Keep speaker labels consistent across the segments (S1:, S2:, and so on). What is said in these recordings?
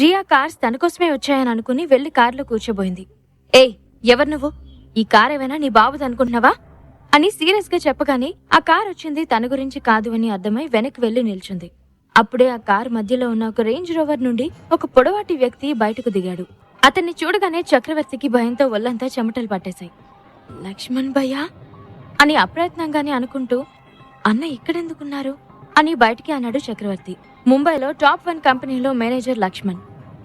S1: Riya cars తన కోసమే వచ్చాయని అనుకుని వెళ్ళి కారులో కూర్చోబోయింది. ఏయ్ ఎవరు నువ్వు? ఈ కార్ ఏమైనా నీ బాబుది అనుకుంటున్నావా? అని సీరియస్గా చెప్పగానే ఆ కార్ వచ్చింది తన గురించి కాదు అని అర్థమై వెనక్కి వెళ్ళి నిల్చుంది. అప్పుడే ఆ కార్ మధ్యలో ఉన్న ఒక రేంజ్ రోవర్ నుండి ఒక పొడవాటి వ్యక్తి బయటకు దిగాడు. అతన్ని చూడగానే చక్రవర్తికి భయంతో ఒళ్ళంతా చెమటలు పట్టేశాయి. లక్ష్మణ్ భయ్యా? అని అప్రయత్నంగానే అనుకుంటూ అన్న ఇక్కడెందుకున్నారు? అని బయటికి అన్నాడు చక్రవర్తి. ముంబైలో టాప్ వన్ కంపెనీలో మేనేజర్ లక్ష్మణ్.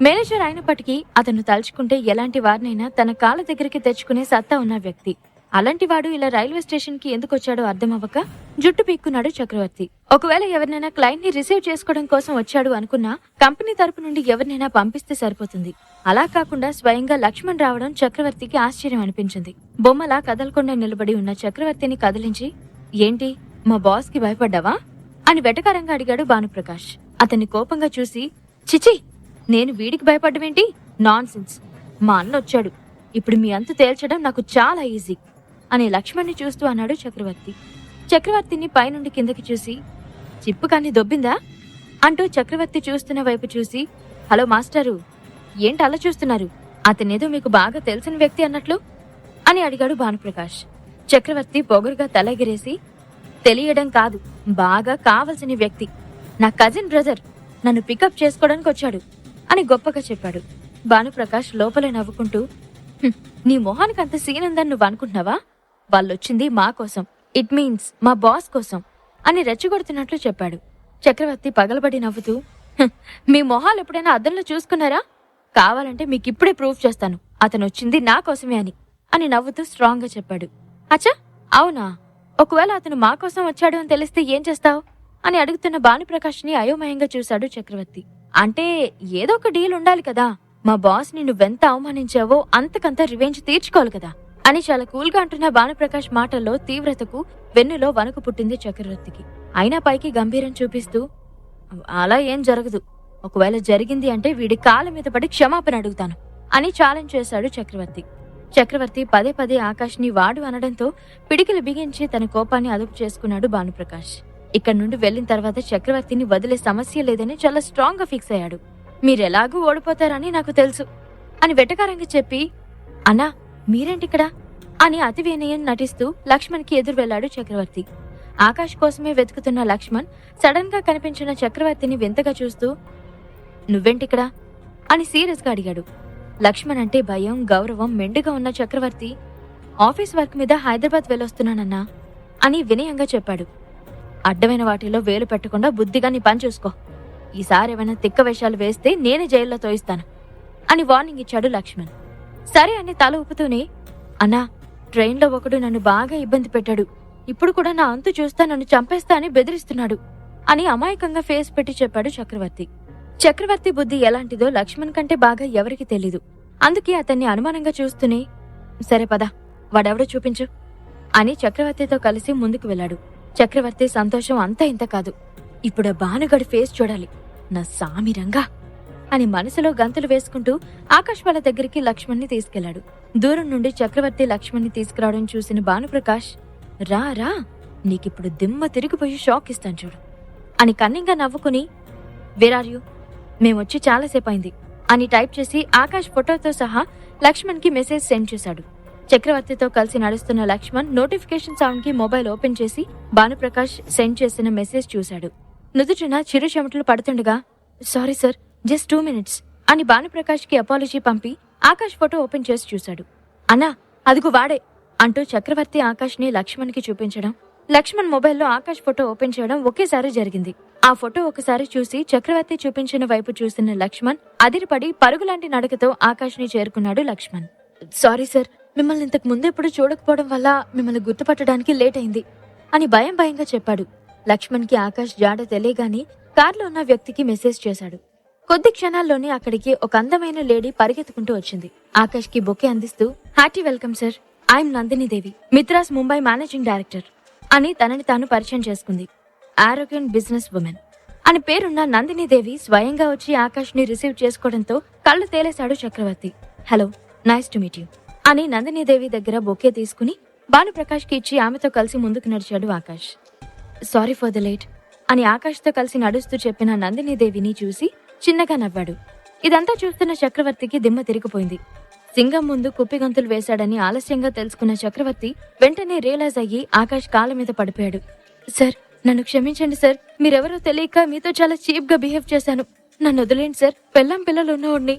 S1: మేనేజర్ అయినప్పటికీ అతను తలుచుకుంటే ఎలాంటి వారినైనా తన కాళ్ళ దగ్గరికి తెచ్చుకునే సత్తా ఉన్న వ్యక్తి. అలాంటి వాడు ఇలా రైల్వే స్టేషన్కి ఎందుకు వచ్చాడో అర్థం అవ్వక జుట్టు పీక్కున్నాడు చక్రవర్తి. ఒకవేళ ఎవరినైనా క్లయింట్ని రిసీవ్ చేసుకోవడం కోసం వచ్చాడు అనుకున్నా కంపెనీ తరపు నుండి ఎవరినైనా పంపిస్తే సరిపోతుంది. అలా కాకుండా స్వయంగా లక్ష్మణ్ రావడం చక్రవర్తికి ఆశ్చర్యం అనిపించింది. బొమ్మలా కదలకుండా నిలబడి ఉన్న చక్రవర్తిని కదిలించి ఏంటి మా బాస్కి భయపడ్డావా? అని వెటకారంగా అడిగాడు భానుప్రకాష్. అతన్ని కోపంగా చూసి చిచి నేను వీడికి భయపడ్డమేంటి? నాన్ సెన్స్ మా అన్న వచ్చాడు. ఇప్పుడు మీ అంతు తేల్చడం నాకు చాలా ఈజీ అని లక్ష్మణ్ని చూస్తూ అన్నాడు చక్రవర్తి. చక్రవర్తిని పైనుండి కిందకి చూసి చిప్పు కానీ దొబ్బిందా? అంటూ చక్రవర్తి చూస్తున్న వైపు చూసి హలో మాస్టరు ఏంటి అలా చూస్తున్నారు? అతనేదో మీకు బాగా తెలిసిన వ్యక్తి అన్నట్లు? అని అడిగాడు భానుప్రకాష్. చక్రవర్తి పొగరుగా తలగిరేసి తెలియడం కాదు బాగా కావలసిన వ్యక్తి. నా కజిన్ బ్రదర్ నన్ను పికప్ చేసుకోవడానికి వచ్చాడు. అని గొప్పగా చెప్పాడు. భానుప్రకాష్ లోపలే నవ్వుకుంటూ నీ మొహానికి అంత సీన్ ఉందని నువ్వు అనుకుంటున్నావా? వాళ్ళొచ్చింది మా కోసం. ఇట్ మీన్స్ మా బాస్ కోసం. అని రెచ్చగొడుతున్నట్లు చెప్పాడు. చక్రవర్తి పగలబడి నవ్వుతూ మీ మొహాలు ఎప్పుడైనా అద్దంలో చూసుకున్నారా? కావాలంటే మీకు ఇప్పుడే ప్రూఫ్ చేస్తాను. అతను వచ్చింది నా కోసమే అని. అని నవ్వుతూ స్ట్రాంగ్గా చెప్పాడు. అచ్చా అవునా? ఒకవేళ అతను మా కోసం వచ్చాడు అని తెలిస్తే ఏం చేస్తావు? అని అడుగుతున్న భానుప్రకాష్ని అయోమయంగా చూశాడు చక్రవర్తి. అంటే ఏదో ఒక డీల్ ఉండాలి కదా. మా బాస్ని నువ్వెంత అవమానించావో అంతకంత రివెంజ్ తీర్చుకోవాలి కదా. అని చాలా కూల్గా అంటున్న భానుప్రకాష్ మాటల్లో తీవ్రతకు వెన్నులో వణుకు పుట్టింది చక్రవర్తికి. అయినా పైకి గంభీరం చూపిస్తూ అలా ఏం జరగదు. ఒకవేళ జరిగింది అంటే వీడి కాళ్ళ మీద పడి క్షమాపణ అడుగుతాను అని ఛాలెంజ్ చేశాడు చక్రవర్తి. చక్రవర్తి పదే పదే ఆకాష్ని వాడు అనడంతో పిడికిలు బిగించి తన కోపాన్ని అదుపు చేసుకున్నాడు భానుప్రకాష్. ఇక్కడ నుండి వెళ్ళిన తర్వాత చక్రవర్తిని వదిలే సమస్య లేదని చాలా స్ట్రాంగ్గా ఫిక్స్ అయ్యాడు. మీరెలాగూ ఓడిపోతారని నాకు తెలుసు అని వెటకారంగా చెప్పి అన్నా మీరేంటిక్కడ అని అతి వినయం నటిస్తూ లక్ష్మణ్కి ఎదురు వెళ్ళాడు చక్రవర్తి. ఆకాష్ కోసమే వెతుకుతున్న లక్ష్మణ్ సడన్గా కనిపించిన చక్రవర్తిని వింతగా చూస్తూ నువ్వేంటిక్కడ అని సీరియస్గా అడిగాడు. లక్ష్మణ్ అంటే భయం గౌరవం మెండుగా ఉన్న చక్రవర్తి ఆఫీస్ వర్క్ మీద హైదరాబాద్ వెళ్ళొస్తున్నానన్నా అని వినయంగా చెప్పాడు. అడ్డమైన వాటిలో వేలు పెట్టకుండా బుద్ధిగా నీ పని చూసుకో. ఈసారి ఏమైనా తిక్క వేషాలు వేస్తే నేనే జైల్లో తోయిస్తాను అని వార్నింగ్ ఇచ్చాడు లక్ష్మణ్. సరే అని తల ఊపుతూనే అన్నా ట్రైన్లో ఒకడు నన్ను బాగా ఇబ్బంది పెట్టాడు. ఇప్పుడు కూడా నా అంతు చూస్తా నన్ను చంపేస్తా అని బెదిరిస్తున్నాడు అని అమాయకంగా ఫేస్ పెట్టి చెప్పాడు చక్రవర్తి. చక్రవర్తి బుద్ధి ఎలాంటిదో లక్ష్మణ్ కంటే బాగా ఎవరికి తెలీదు. అందుకే అతన్ని అనుమానంగా చూస్తూనే సరే పద వాడెవడో చూపించు అని చక్రవర్తితో కలిసి ముందుకు వెళ్ళాడు. చక్రవర్తి సంతోషం అంతా ఇంత కాదు. ఇప్పుడు భానుగడి ఫేస్ చూడాలి. నా సామిరంగా అని మనసులో గంతులు వేసుకుంటూ ఆకాశ్ వాళ్ళ దగ్గరికి లక్ష్మణ్ని తీసుకెళ్ళాడు దూరం నుండి చక్రవర్తి లక్ష్మణ్ని తీసుకురావడం చూసిన భానుప్రకాష్ రా రా నీకిప్పుడు దిమ్మ తిరిగిపోయి షాక్ ఇస్తాను చూడు అని కన్నింగా నవ్వుకుని వేరార్యు మేమొచ్చి చాలాసేపు అయింది అని టైప్ చేసి ఆకాష్ ఫోటోతో సహా లక్ష్మణ్కి మెసేజ్ సెండ్ చేశాడు. చక్రవర్తితో కలిసి నడుస్తున్న లక్ష్మణ్ నోటిఫికేషన్ సౌండ్కి మొబైల్ ఓపెన్ చేసి భానుప్రకాష్ సెండ్ చేసిన మెసేజ్ చూశాడు. నుదుటిన చిరు చెమటలు పడుతుండగా sorry sir just two minutes అని భానుప్రకాష్కి అపాలజీ పంపి ఆకాష్ ఫోటో ఓపెన్ చేసి చూశాడు. అన్నా అదిగో వాడే అంటూ చక్రవర్తి ఆకాష్ని లక్ష్మణ్కి చూపించడం లక్ష్మణ్ మొబైల్లో ఆకాష్ ఫోటో ఓపెన్ చేయడం ఒకేసారి జరిగింది. ఆ ఫోటో ఒకసారి చూసి చక్రవర్తి చూపించిన వైపు చూసిన లక్ష్మణ్ అదిరిపడి పరుగులాంటి నడకతో ఆకాష్ని చేరుకున్నాడు లక్ష్మణ్. సారీ సార్ మిమ్మల్ని ఇంతకు ముందు ఎప్పుడు చూడకపోవడం వల్ల మిమ్మల్ని గుర్తుపట్టడానికి లేట్ అయింది అని భయం భయంగా చెప్పాడు. లక్ష్మణ్కి ఆకాష్ జాడ తెలియగాని కార్లో ఉన్న వ్యక్తికి మెసేజ్ చేశాడు. కొద్ది క్షణాల్లోనే అక్కడికి ఒక అందమైన లేడీ పరిగెత్తుకుంటూ వచ్చింది. ఆకాష్కి బొకే అందిస్తూ happy welcome sir. I'm Nandini Devi Mitras Mumbai managing director అని తనని తాను పరిచయం చేసుకుంది. ఆరోగ్యం బిజినెస్ ఉమెన్ అని పేరున్న నందిని దేవి స్వయంగా వచ్చి ఆకాష్ని రిసీవ్ చేసుకోవడంతో కళ్ళు తేలేశాడు Chakravarthy. Hello nice to meet you. అని నందినీదేవి దగ్గర బొకే తీసుకుని భానుప్రకాష్కి ఇచ్చి ఆమెతో కలిసి ముందుకు నడిచాడు Akash. Sorry for the late అని ఆకాష్తో కలిసి నడుస్తూ చెప్పిన నందినీదేవిని చూసి చిన్నగా నవ్వాడు. ఇదంతా చూస్తున్న చక్రవర్తికి దిమ్మ తిరిగిపోయింది. సింగం ముందు కుప్పిగంతులు వేశాడని ఆలస్యంగా తెలుసుకున్న చక్రవర్తి వెంటనే రియలైజ్ అయ్యి ఆకాష్ కాళ్ళ మీద పడిపోయాడు. సార్ నన్ను క్షమించండి సార్. మీరెవరో తెలియక మీతో చాలా చీప్గా బిహేవ్ చేశాను. నన్ను వదిలేండి సార్. పెళ్ళం పిల్లలు ఉన్నవాడిని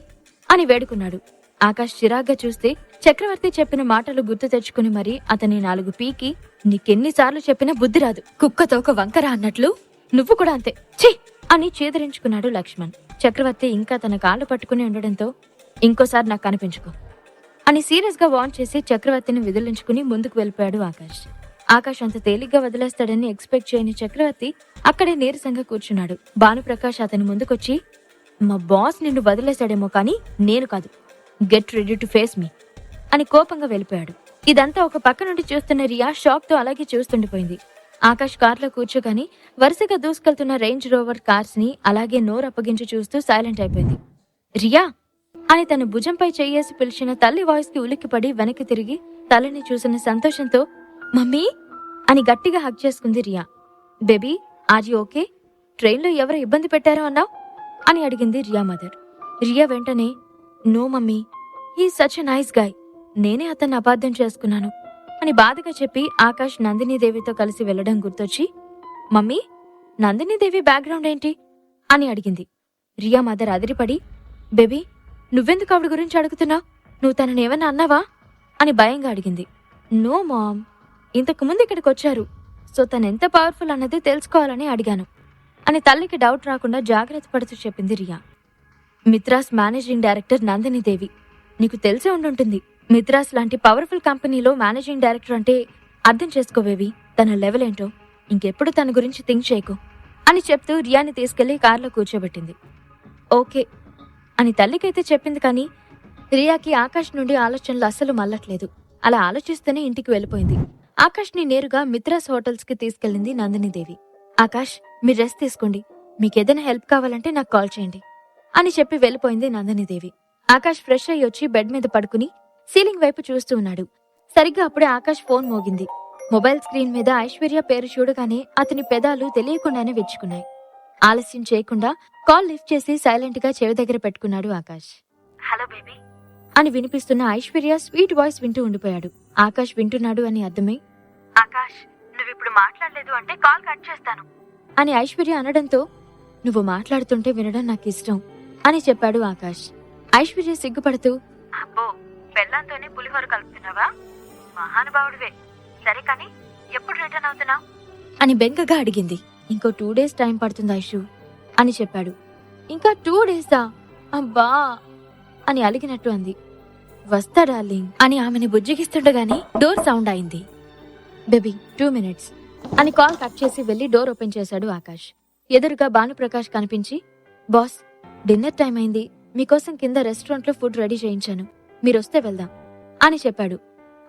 S1: అని వేడుకున్నాడు. ఆకాష్ చిరాగ్గా చూస్తే చక్రవర్తి చెప్పిన మాటలు గుర్తు తెచ్చుకుని మరి అతని నాలుగు పీకి నీకెన్నిసార్లు చెప్పినా బుద్ధి రాదు. కుక్కతో ఒక వంకర అన్నట్లు. నువ్వు కూడా అంతే. ఛీ! అని చేదరించుకున్నాడు లక్ష్మణ్. చక్రవర్తి ఇంకా తన కాళ్ళు పట్టుకుని ఉండడంతో ఇంకోసారి నాకు కనిపించుకో అని సీరియస్గా వార్న్ చేసి చక్రవర్తిని విదిలించుకుని ముందుకు వెళ్ళిపోయాడు ఆకాష్. ఆకాష్ అంత తేలిగ్గా వదిలేస్తాడని ఎక్స్పెక్ట్ చేయని చక్రవర్తి అక్కడే నీరసంగా కూర్చున్నాడు. భానుప్రకాష్ అతని ముందుకొచ్చి మా బాస్ నిన్ను వదిలేశాడేమో కానీ నేను కాదు. Get ready to face me అని కోపంగా వెళ్ళిపోయాడు. ఇదంతా ఒక పక్క నుండి చూస్తున్న రియా షాక్తో అలాగే చూస్తుండిపోయింది. ఆకాష్ కార్లో కూర్చోగాని వరుసగా దూసుకెళ్తున్న రేంజ్ రోవర్ కార్స్ని అలాగే నోరు అప్పగించి చూస్తూ సైలెంట్ అయిపోయింది. రియా! అని తన భుజంపై చెయ్యేసి పిలిచిన తల్లి వాయిస్కి ఉలిక్కిపడి వెనక్కి తిరిగి తల్లిని చూసిన సంతోషంతో మమ్మీ! అని గట్టిగా హక్ చేసుకుంది Riya. Baby are you okay ట్రైన్లో ఎవరు ఇబ్బంది పెట్టారో అన్నావు? అని అడిగింది రియా మదర్. రియా వెంటనే నో మమ్మీ. ఈ సచ్ నైస్ గాయ్ నేనే అతన్ని అపార్థం చేసుకున్నాను. అని బాధగా చెప్పి ఆకాష్ నందినీదేవితో కలిసి వెళ్ళడం గుర్తొచ్చి మమ్మీ నందినీదేవి బ్యాక్గ్రౌండ్ ఏంటి? అని అడిగింది. రియా మదర్ అదిరిపడి బేబీ నువ్వెందుకు ఆవిడ గురించి అడుగుతున్నావు? నువ్వు తనని ఏమన్నా అన్నావా? అని భయంగా అడిగింది. No mom. ఇంతకు ముందు ఇక్కడికి వచ్చారు. సో తను ఎంత పవర్ఫుల్ అన్నది తెలుసుకోవాలని అడిగాను. అని తల్లికి డౌట్ రాకుండా జాగ్రత్త పడుతూ చెప్పింది రియా. మిత్రాస్ మేనేజింగ్ డైరెక్టర్ నందిని దేవి నీకు తెలిసే ఉండుంటుంది మిత్రాస్ లాంటి పవర్ఫుల్ కంపెనీలో మేనేజింగ్ డైరెక్టర్ అంటే అర్థం చేసుకోవేవి. తన లెవెల్ ఏంటో ఇంకెప్పుడు తన గురించి థింక్ చేయకు అని చెప్తూ రియాని తీసుకెళ్ళి కారులో కూర్చోబెట్టింది. ఓకే అని తల్లికైతే చెప్పింది కానీ రియాకి ఆకాష్ నుండి ఆలోచనలు అస్సలు మల్లట్లేదు అలా ఆలోచిస్తూనే ఇంటికి వెళ్ళిపోయింది. ఆకాష్ని నేరుగా మిత్రాస్ హోటల్స్కి తీసుకెళ్ళింది నందినీదేవి. ఆకాష్ మీరు రెస్ట్ తీసుకోండి. మీకు ఏదైనా హెల్ప్ కావాలంటే నాకు కాల్ చేయండి. అని చెప్పి వెళ్ళిపోయింది నందినీదేవి. ఆకాష్ ఫ్రెష్ అయ్యి వచ్చి బెడ్ మీద పడుకుని సీలింగ్ వైపు చూస్తూ ఉన్నాడు. సరిగ్గా అప్పుడే ఆకాష్ ఫోన్ మోగింది. మొబైల్ స్క్రీన్ మీద ఐశ్వర్య పేరు చూడగానే అతని పెదాలు తెలియకుండానే విచ్చుకున్నాయి. ఆలస్యం చేయకుండా కాల్ లిఫ్ట్ చేసి సైలెంట్గా చెవి దగ్గర పెట్టుకున్నాడు ఆకాష్. Hello baby. అని వినిపిస్తున్న ఐశ్వర్య స్వీట్ వాయిస్ వింటూ ఉండిపోయాడు. ఆకాష్ వింటున్నాడు అని అర్థమై ఆకాష్ నువ్వు ఇప్పుడు మాట్లాడలేదు అంటే కాల్ కట్ చేస్తాను. అని ఐశ్వర్య అనడంతో నువ్వు మాట్లాడుతుంటే వినడం నాకు ఇష్టం. అని చెప్పాడు ఆకాష్. ఐశ్వర్య సిగ్గుపడుతూ అబ్బో బెల్లంతోనే పులిహోర కలుపుతున్నావా? మహానుభావుడివే. సరే కానీ ఎప్పుడు రిటర్న్ అవుతున్నావు? అని బెంగగా అడిగింది. ఇంకో టూ డేస్ టైం పడుతుంది ఐషు అని చెప్పాడు. ఇంకా టూ డేసా అబ్బా అని అలిగినట్టు అంది. వస్తా డార్లింగ్ అని ఆమెని బుజ్జగిస్తుండగానే డోర్ సౌండ్ అయింది. బేబీ టూ మినిట్స్ అని కాల్ కట్ చేసి వెళ్ళి డోర్ ఓపెన్ చేశాడు ఆకాష్. ఎదురుగా భానుప్రకాష్ కనిపించి బాస్ డిన్నర్ టైం అయింది. మీకోసం కింద రెస్టారెంట్లో ఫుడ్ రెడీ చేయించాను. మీరొస్తే వెళ్దాం అని చెప్పాడు.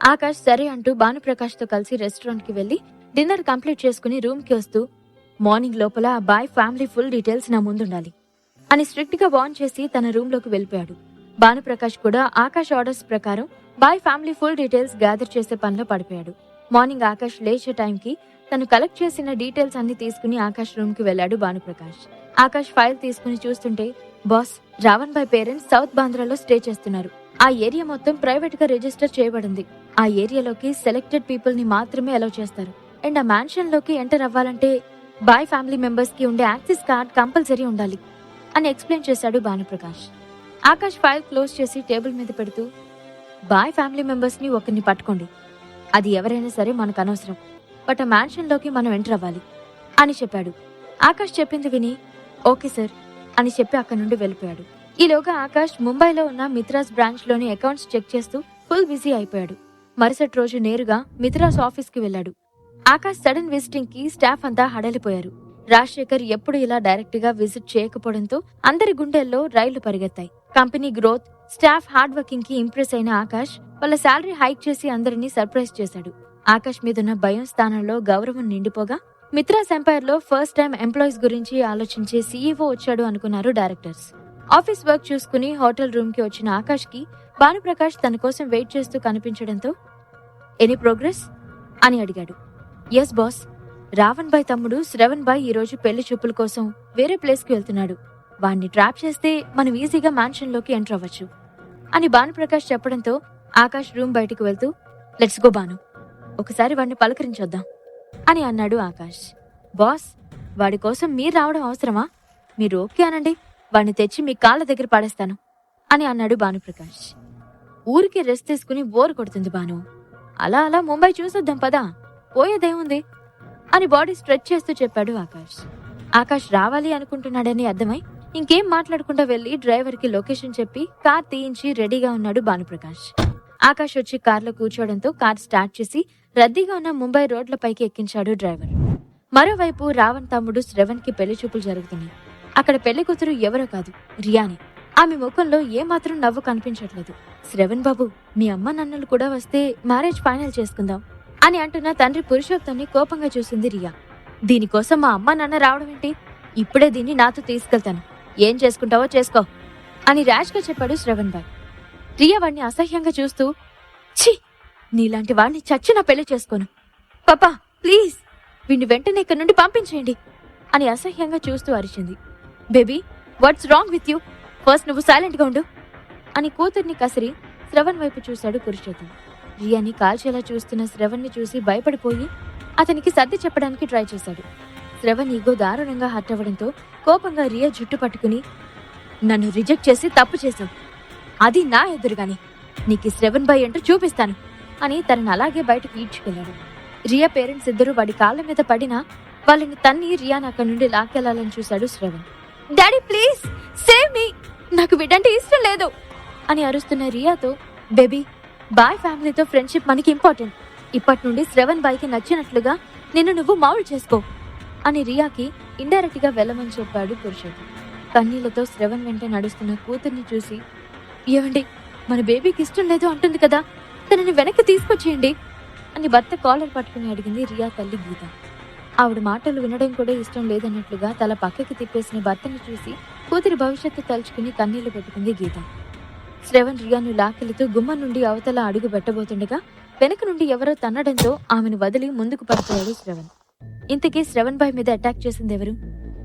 S1: ఆకాష్ సరే అంటూ భానుప్రకాష్తో కలిసి రెస్టారెంట్కి వెళ్ళి డిన్నర్ కంప్లీట్ చేసుకుని రూమ్కి వస్తూ మార్నింగ్ లోపల ఆ బాయ్ ఫ్యామిలీ ఫుల్ డీటెయిల్స్ నా ముందుండాలి అని స్ట్రిక్ట్గా వార్న్ చేసి తన రూమ్లోకి వెళ్ళిపోయాడు. భానుప్రకాష్ కూడా ఆకాష్ ఆర్డర్స్ ప్రకారం Bai family full details gather చేసే పనిలో పడిపోయాడు. మార్నింగ్ ఆకాష్ లేచే టైంకి తను కలెక్ట్ చేసిన డీటెయిల్స్ అన్ని తీసుకుని ఆకాష్ రూమ్కి వెళ్ళాడు భానుప్రకాష్. ఆకాష్ ఫైల్ తీసుకుని చూస్తుంటే boss Ravan Bai parents south బాంద్రాలో stay చేస్తున్నారు. ఆ ఏరియా మొత్తం ప్రైవేట్గా రిజిస్టర్ చేయబడింది. ఆ ఏరియాలోకి సెలెక్టెడ్ పీపుల్ని మాత్రమే అలౌ చేస్తారు. అండ్ ఆ మ్యాన్షన్లోకి ఎంటర్ అవ్వాలంటే బాయ్ ఫ్యామిలీ మెంబర్స్కి ఉండే యాక్సిస్ కార్డ్ కంపల్సరీ ఉండాలి అని ఎక్స్ప్లెయిన్ చేశాడు భానుప్రకాష్. ఆకాష్ ఫైల్ క్లోజ్ చేసి టేబుల్ మీద పెడుతూ బాయ్ ఫ్యామిలీ మెంబర్స్ని ఒకరిని పట్టుకోండి. అది ఎవరైనా సరే మనకు అనవసరం. బట్ ఆ మ్యాన్షన్లోకి మనం ఎంటర్ అవ్వాలి అని చెప్పాడు. ఆకాష్ చెప్పింది విని ఓకే సార్. అని చెప్పి అక్కడి నుండి వెళ్ళిపోయాడు. ఈలోగా ఆకాష్ ముంబైలో ఉన్న మిత్రాస్ బ్రాంచ్లోని అకౌంట్స్ చెక్ చేస్తూ ఫుల్ బిజీ అయిపోయాడు. మరుసటి రోజు నేరుగా మిత్రాస్ ఆఫీస్కి వెళ్ళాడు. ఆకాష్ సడన్ విజిటింగ్కి స్టాఫ్ అంతా హడలిపోయారు. రాజశేఖర్ ఎప్పుడు ఇలా డైరెక్ట్గా విజిట్ చేయకపోవడంతో అందరి గుండెల్లో రైళ్ళు పరిగెత్తాయి. కంపెనీ గ్రోత్ స్టాఫ్ హార్డ్ వర్కింగ్కి ఇంప్రెస్ అయిన ఆకాష్ వాళ్ళ శాలరీ హైక్ చేసి అందరినీ సర్ప్రైజ్ చేశాడు. ఆకాష్ మీదున్న భయం స్థానంలో గౌరవం నిండిపోగా మిత్రాస్ ఎంపైర్లో ఫస్ట్ టైం ఎంప్లాయీస్ గురించి ఆలోచించే సీఈఓ వచ్చాడు అనుకున్నారు డైరెక్టర్స్. ఆఫీస్ వర్క్ చూసుకుని హోటల్ రూమ్కి వచ్చిన ఆకాష్కి భానుప్రకాష్ తన కోసం వెయిట్ చేస్తూ కనిపించడంతో ఎనీ ప్రోగ్రెస్? అని అడిగాడు. Yes boss. రావణ్ బాయ్ తమ్ముడు శ్రవణ్ బాయ్ ఈ రోజు పెళ్ళి చూపుల కోసం వేరే ప్లేస్కి వెళ్తున్నాడు. వాణ్ణి ట్రాప్ చేస్తే మనం ఈజీగా మ్యాన్షన్లోకి ఎంటర్ అవ్వచ్చు. అని భానుప్రకాష్ చెప్పడంతో ఆకాష్ రూమ్ బయటకు వెళ్తూ లెట్స్ గో బాను. ఒకసారి వాడిని పలకరించొద్దాం. అని అన్నాడు ఆకాష్. బాస్ వాడి కోసం మీరు రావడం అవసరమా? మీరు ఓకే అనండి వాడిని తెచ్చి మీ కాళ్ళ దగ్గర పడేస్తాను అని అన్నాడు భానుప్రకాష్. ఊరికి రెస్ట్ తీసుకుని బోర్ కొడుతుంది భాను. అలా అలా ముంబై చూసొద్దాం పదా పోయేదేముంది అని బాడీ స్ట్రెచ్ చేస్తూ చెప్పాడు ఆకాష్. ఆకాష్ రావాలి అనుకుంటున్నాడని అర్థమై ఇంకేం మాట్లాడకుండా వెళ్ళి డ్రైవర్కి లొకేషన్ చెప్పి కార్ తీయించి రెడీగా ఉన్నాడు భానుప్రకాష్. ఆకాష్ వచ్చి కార్లో కూర్చోవడంతో కార్ స్టార్ట్ చేసి రద్దీగా ఉన్న ముంబై రోడ్లపైకి ఎక్కించాడు డ్రైవర్. మరోవైపు రావణ్ తమ్ముడు శ్రవణ్కి పెళ్ళి చూపులు జరుగుతున్నాయి. అక్కడ పెళ్ళి కూతురు ఎవరో కాదు రియానే. ఆమె ముఖంలో ఏమాత్రం నవ్వు కనిపించట్లేదు. శ్రవణ్ బాబు మీ అమ్మ నన్నులు కూడా వస్తే మ్యారేజ్ ఫైనల్ చేసుకుందాం అని అంటున్న తండ్రి పురుషోత్తంని కోపంగా చూసింది రియా. దీనికోసం మా అమ్మ నాన్న రావడం ఏంటి? ఇప్పుడే దీన్ని నాతో తీసుకెళ్తాను. ఏం చేసుకుంటావో చేసుకో అని ర్యాష్ చెప్పాడు శ్రవణ్ బాయ్. రియా వాణ్ణి అసహ్యంగా చూస్తూ ఛీ! నీలాంటి వాడిని చచ్చిన పెళ్ళి చేసుకోను. పాపా ప్లీజ్ వీణ్ణి వెంటనే ఇక్కడి నుండి పంపించేయండి అని అసహ్యంగా చూస్తూ అరిచింది. Baby what's wrong with you? First నువ్వు సైలెంట్గా ఉండు అని కూతుర్ని కసిరి శ్రవణ్ వైపు చూశాడు పురుషోత్తం రియాని కాల్చేలా చూస్తున్న శ్రవణ్ని చూసి భయపడిపోయి అతనికి సర్ది చెప్పడానికి ట్రై చేశాడు. శ్రవణ్ ఈగో దారుణంగా హర్ట్ అవ్వడంతో కోపంగా రియా జుట్టు పట్టుకుని నన్ను రిజెక్ట్ చేసి తప్పు చేశావు. అది నా ఎదురుగాని. నీకు శ్రవణ్ బాయ్ ఏంటో చూపిస్తాను. అని తనని అలాగే బయటకు ఈడ్చుకెళ్ళాడు రియా పేరెంట్స్ ఇద్దరు వాడి కాళ్ళ మీద పడినా వాళ్ళని తన్ని రియాని అక్కడి నుండి లాక్కెళ్ళాలని చూశాడు Shravan. Daddy please save me. నాకు బిడ్డంటే ఇష్టం లేదు అని అరుస్తున్న రియాతో బేబీ బాయ్ ఫ్యామిలీతో ఫ్రెండ్షిప్ మనకి ఇంపార్టెంట్. ఇప్పటి నుండి శ్రవణ్ బాయ్కి నచ్చినట్లుగా నిన్ను నువ్వు మావులు చేసుకో అని రియాకి ఇండైరెక్ట్గా వెళ్ళమని చెప్పాడు పురుషుడు. కన్నీళ్ళతో శ్రవణ్ వెంట నడుస్తున్న కూతుర్ని చూసి ఏమండి మన బేబీకి ఇష్టం లేదు అంటుంది కదా తనని వెనక్కి తీసుకొచ్చేయండి అని భర్త కాలర్ పట్టుకుని అడిగింది రియా తల్లి గీత. ఆవిడ మాటలు వినడం కూడా ఇష్టం లేదన్నట్లుగా తల పక్కకి తిప్పేసిన భర్తని చూసి కూతురి భవిష్యత్తు తలుచుకుని కన్నీళ్ళు పెట్టుకుంది గీత. శ్రవణ్ రియాను లాక్కెళుతూ గుమ్మం నుండి అవతల అడుగు పెట్టబోతుండగా వెనక నుండి ఎవరో తన్నడంతో ఆమెను వదిలి ముందుకు పడిపోయాడు శ్రవణ్. ఇంతకీ శ్రవణ్ బాయ్ మీద అటాక్ చేసింది ఎవరు?